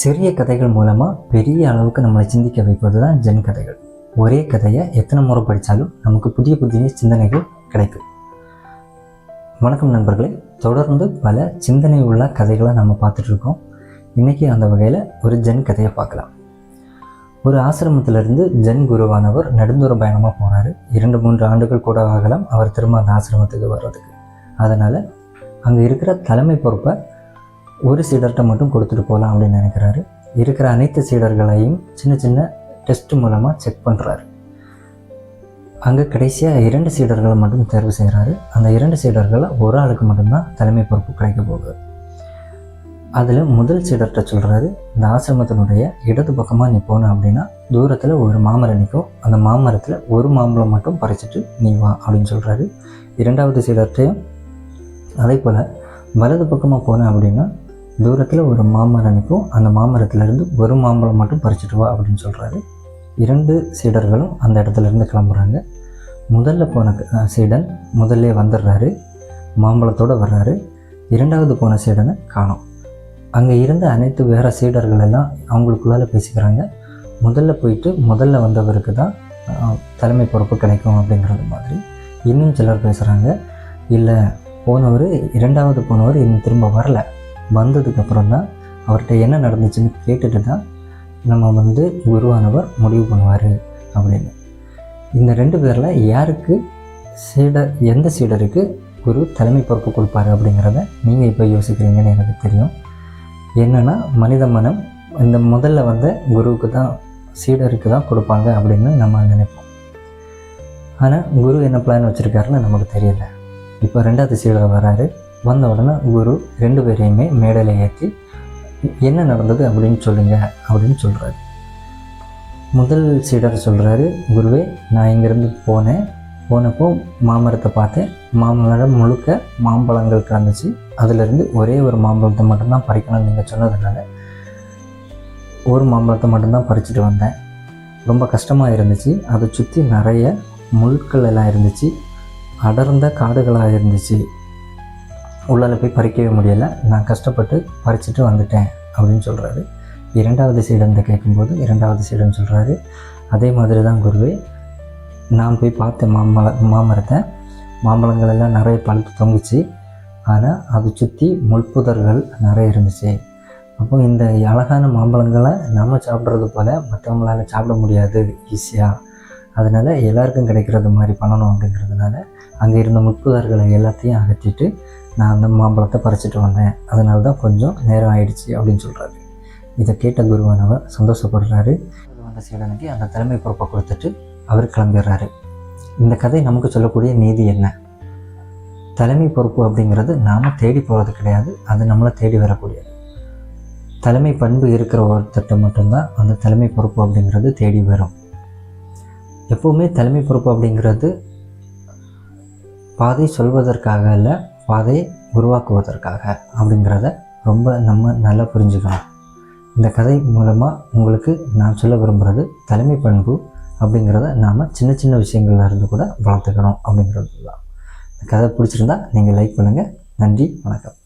சிறிய கதைகள் மூலமாக பெரிய அளவுக்கு நம்மளை சிந்திக்க வைப்பது தான் ஜென் கதைகள். ஒரே கதையை எத்தனை முறை படித்தாலும் நமக்கு புதிய புதிய சிந்தனைகள் கிடைக்கும். வணக்கம் நண்பர்களே. தொடர்ந்து பல சிந்தனை உள்ள கதைகளை நம்ம பார்த்துட்ருக்கோம். இன்றைக்கி அந்த வகையில் ஒரு ஜென் கதையை பார்க்கலாம். ஒரு ஆசிரமத்திலிருந்து ஜென் குருவானவர் நெடுந்தூர பயணமாக போனார். இரண்டு மூன்று ஆண்டுகள் கூட ஆகலாம் அவர் திரும்ப அந்த ஆசிரமத்துக்கு வர்றதுக்கு. அதனால் அங்கே இருக்கிற தலைமை பொறுப்பை ஒரு சீடர்கிட்ட மட்டும் கொடுத்துட்டு போகலாம் அப்படின்னு நினைக்கிறாரு. இருக்கிற அனைத்து சீடர்களையும் சின்ன சின்ன டெஸ்ட் மூலமாக செக் பண்ணுறாரு அங்கே கடைசியாக இரண்டு சீடர்களை மட்டும் தேர்வு செய்கிறாரு அந்த இரண்டு சீடர்களை ஒரு ஆளுக்கு மட்டும்தான் தலைமை பொறுப்பு கிடைக்க போகுது. அதில் முதல் சீடர்கிட்ட சொல்கிறாரு இந்த ஆசிரமத்தினுடைய இடது பக்கமாக நீ போன அப்படின்னா தூரத்தில் ஒரு மாமரம் நிற்கும் அந்த மாமரத்தில் ஒரு மாம்பழம் மட்டும் பறிச்சிட்டு நீ வா அப்படின்னு சொல்கிறாரு இரண்டாவது சீடர்கிட்டையும் அதே போல் வலது பக்கமாக போனேன் அப்படின்னா தூரத்தில் ஒரு மாமரம் நிற்கும் அந்த மாமரத்துலேருந்து ஒரு மாம்பழம் மட்டும் பறிச்சிட்டு வா அப்படின்னு சொல்கிறாரு இரண்டு சீடர்களும் அந்த இடத்துலேருந்து கிளம்புறாங்க. முதல்ல போன சீடன் முதல்ல வந்துடுறாரு. மாம்பழத்தோடு வர்றாரு. இரண்டாவது போன சீடனை காணும். அங்கே இருந்த அனைத்து வேறு சீடர்கள் எல்லாம் அவங்களுக்குள்ளால பேசிக்கிறாங்க. முதல்ல போயிட்டு முதல்ல வந்தவருக்கு தான் தலைமை பொறுப்பு கிடைக்கும் அப்படிங்கிறது மாதிரி இன்னும் சிலர் பேசுகிறாங்க இல்லை போனவர் இரண்டாவது போனவர் இன்னும் திரும்ப வரல. வந்ததுக்கப்புறம் தான் அவர்கிட்ட என்ன நடந்துச்சுன்னு கேட்டுட்டு தான் நம்ம வந்து குருவானவர் முடிவு பண்ணுவார் அப்படின்னு. இந்த ரெண்டு பேரில் யாருக்கு சீடர் எந்த சீடருக்கு குரு தலைமை பொறுப்பு கொடுப்பாரு அப்படிங்கிறத நீங்கள் இப்போ யோசிக்கிறீங்கன்னு எனக்கு தெரியும். என்னென்னா மனித மனம் இந்த முதல்ல வந்து குருவுக்கு தான் சீடருக்கு தான் கொடுப்பாங்க அப்படின்னு நம்ம நினைப்போம். ஆனால் குரு என்ன பிளான் வச்சுருக்காருன்னு நமக்கு தெரியல. இப்போ ரெண்டாவது சீடர் வராரு. வந்த உடனே குரு ரெண்டு பேரையுமே மேடையில் ஏற்றி என்ன நடந்தது அப்படின்னு சொல்லுங்க அப்படின்னு சொல்கிறாரு முதல் சீடர் சொல்கிறாரு குருவே நான் இங்கேருந்து போனேன். போனப்போ மாமரத்தை பார்த்தேன். மாமரம் முழுக்க மாம்பழங்கள் கிடந்துச்சு அதிலிருந்து ஒரே ஒரு மாம்பழத்தை மட்டும்தான் பறிக்கணும்னு நீங்கள் சொன்னதுனால ஒரு மாம்பழத்தை மட்டும்தான் பறிச்சுட்டு வந்தேன். ரொம்ப கஷ்டமாக இருந்துச்சு. அதை சுற்றி நிறைய முழுக்கள் எல்லாம் இருந்துச்சு. அடர்ந்த காடுகளாக இருந்துச்சு. உள்ளால போய் பறிக்கவே முடியலை. நான் கஷ்டப்பட்டு பறிச்சுட்டு வந்துட்டேன் அப்படின்னு சொல்கிறாரு இரண்டாவது சீடன்கிட்ட கேட்கும்போது இரண்டாவது சீடன் சொல்கிறாரு அதே மாதிரி தான் குருவே நான் போய் பார்த்தேன் மாம்பழ மாமரத்தை மாம்பழங்கள் எல்லாம் நிறைய பழுத்து தொங்குச்சு. ஆனால் அதை சுற்றி முள்புதர்கள் நிறைய இருந்துச்சு. அப்போ இந்த அழகான மாம்பழங்களை நம்ம சாப்பிட்றது போல் மற்றவங்களால சாப்பிட முடியாது ஈஸியாக அதனால் எல்லாருக்கும் கிடைக்கிறது மாதிரி பண்ணணும் அப்படிங்கிறதுனால அங்கே இருந்த முட்புதர்களை எல்லாத்தையும் அகற்றிட்டு நான் அந்த மாம்பழத்தை பறிச்சிட்டு வந்தேன். அதனால தான் கொஞ்சம் நேரம் ஆயிடுச்சு அப்படின்னு சொல்கிறாரு இதை கேட்ட குருவானவர் சந்தோஷப்படுறாரு. வந்த சீடனுக்கு அந்த தலைமை பொறுப்பை கொடுத்துட்டு அவர் கிளம்பிடுறாரு. இந்த கதை நமக்கு சொல்லக்கூடிய நீதி என்ன? தலைமை பொறுப்பு அப்படிங்கிறது நாம் தேடி போகிறது கிடையாது. அது நம்மளை தேடி வரக்கூடியது. தலைமை பண்பு இருக்கிற ஒருத்தட்ட மட்டும்தான் அந்த தலைமை பொறுப்பு அப்படிங்கிறது தேடி வரும். எப்போவுமே தலைமை பொறுப்பு அப்படிங்கிறது பாதை சொல்வதற்காக இல்லை பாதையை உருவாக்குவதற்காக அப்படிங்கிறத ரொம்ப நம்ம நல்லா புரிஞ்சுக்கணும். இந்த கதை மூலமாக உங்களுக்கு நான் சொல்ல விரும்புகிறது தலைமை பண்பு அப்படிங்கிறத நாம் சின்ன சின்ன விஷயங்கள்ல இருந்து கூட வளர்த்துக்கணும் அப்படிங்கிறது தான் இந்த கதை பிடிச்சிருந்தா நீங்கள் லைக் பண்ணுங்கள் நன்றி வணக்கம்.